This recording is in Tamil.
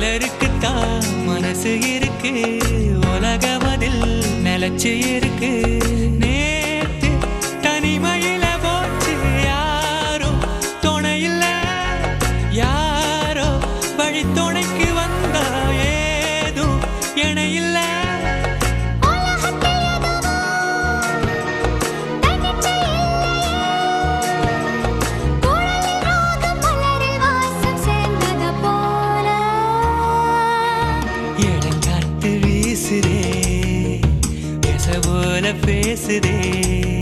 பலருக்குத்தான் மனசு இருக்கு. உலகம் அதில் நிலச்சி இருக்கு. நேத்து தனிமையில போச்சு. யாரும் துணையில்ல. போல பேசுதே.